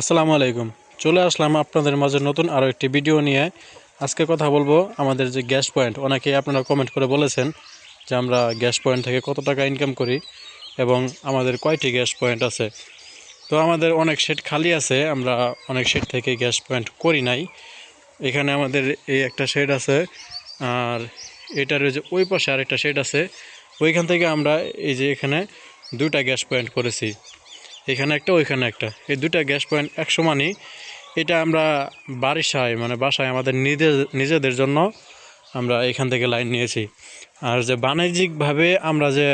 আসসালামু আলাইকুম। চলে আসলাম আপনাদের মাঝে নতুন আরও একটি ভিডিও নিয়ে। আজকে কথা বলব আমাদের যে গ্যাস পয়েন্ট অনেকেই আপনারা কমেন্ট করে বলেছেন যে আমরা গ্যাস পয়েন্ট থেকে কত টাকা ইনকাম করি এবং আমাদের কয়টি গ্যাস পয়েন্ট আছে। তো আমাদের অনেক শেড খালি আছে, আমরা অনেক শেড থেকে গ্যাস পয়েন্ট করি নাই। এখানে আমাদের এই একটা শেড আছে, আর এটার যে ওই পাশে আরেকটা শেড আছে। ওইখান থেকে আমরা এই যে এখানে দুইটা গ্যাস পয়েন্ট করেছি। এখানে একটা, ওইখানে একটা। এই দুইটা গ্যাস পয়েন্ট এক সমানই এটা আমরা বারিশায় মানে বাসায় আমাদের নিজের নিজেদের জন্য আমরা এখান থেকে লাইন নিয়েছি। আর যে বাণিজ্যিকভাবে আমরা যে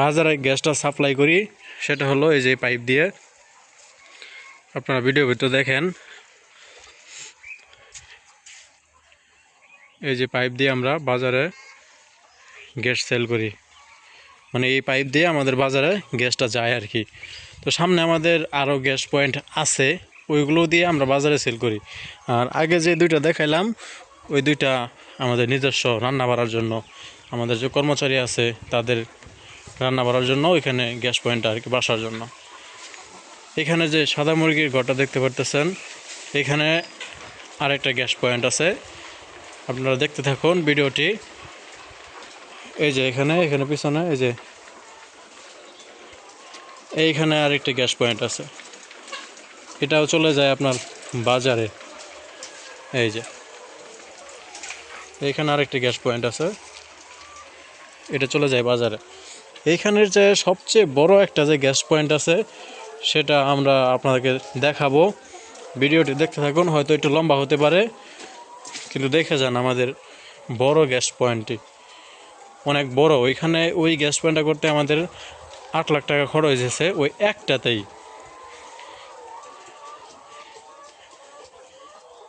বাজারে গ্যাসটা সাপ্লাই করি, সেটা হলো এই যে পাইপ দিয়ে। আপনারা ভিডিও ভিতরে দেখেন। এই যে পাইপ দিয়ে আমরা বাজারে গ্যাস সেল করি। মানে এই পাইপ দিয়ে আমাদের বাজারে গ্যাসটা যায় আর কি। তো সামনে আমাদের আরও গ্যাস পয়েন্ট আছে, ওইগুলো দিয়ে আমরা বাজারে সেল করি। আর আগে যে দুইটা দেখাইলাম, ওই দুইটা আমাদের নিজস্ব রান্না বাড়ার জন্য। আমাদের যে কর্মচারী আছে, তাদের রান্না বাড়ার জন্য ওইখানে গ্যাস পয়েন্ট আর কি বাসার জন্য। এখানে যে সাদা মুরগির ঘরটা দেখতে পারতেছেন, এখানে আরেকটা গ্যাস পয়েন্ট আছে। আপনারা দেখতে থাকুন ভিডিওটি। এই যে এখানে এখানে পিছনে, এই যে এইখানে আরেকটি গ্যাস পয়েন্ট আছে। এটাও চলে যায় আপনার বাজারে। এই যে এইখানে আরেকটি গ্যাস পয়েন্ট আছে। এটা চলে যায় বাজারে। এইখানের যে সবচেয়ে বড় একটা যে গ্যাস পয়েন্ট আছে, সেটা আমরা আপনাদেরকে দেখাবো। ভিডিওটি দেখতে থাকুন, হয়তো একটু লম্বা হতে পারে, কিন্তু দেখে যান আমাদের বড় গ্যাস পয়েন্টটি। অনেক বড়। ওইখানে ওই গ্যাস পয়েন্টটা করতে আমাদের আট লাখ টাকা খরচ হয়েছে, ওই একটাতেই।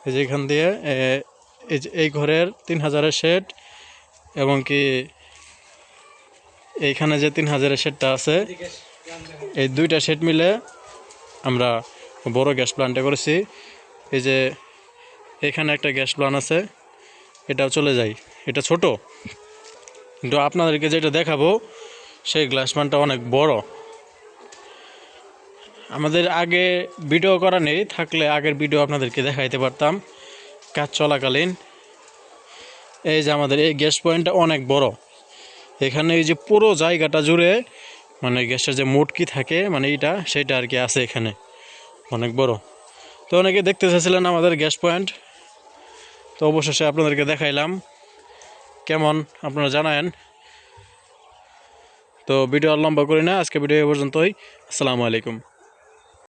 এই যে এখান দিয়ে এই যে এই ঘরের তিন হাজারের শেড এবং কি এইখানে যে তিন হাজারের শেডটা আছে, এই দুইটা শেড মিলে আমরা বড় গ্যাস প্ল্যান্টটা করেছি। এই যে এখানে একটা গ্যাস প্ল্যান আছে, এটাও চলে যায়। এটা ছোট। কিন্তু আপনাদেরকে যেটা দেখাবো, সেই গ্লাস প্যানটা অনেক বড়। আমাদের আগে ভিডিও করা নেই, থাকলে আগের ভিডিও আপনাদেরকে দেখাইতে পারতাম। কাজ চলাকালীন। এই যে আমাদের এই গ্যাস পয়েন্টটা অনেক বড়। এখানে এই যে পুরো জায়গাটা জুড়ে মানে গ্যাসের যে মোটকি থাকে মানে এইটা সেটা আর কি আছে এখানে। অনেক বড়। তো অনেকে দেখতে চাইছিলেন আমাদের গ্যাস পয়েন্ট তো অবশেষে আপনাদেরকে দেখাইলাম। কেমন আপনারা জানায়েন? তো ভিডিও আর লম্বা করি না আজকে ভিডিও পর্যন্তই। আসসালামু আলাইকুম।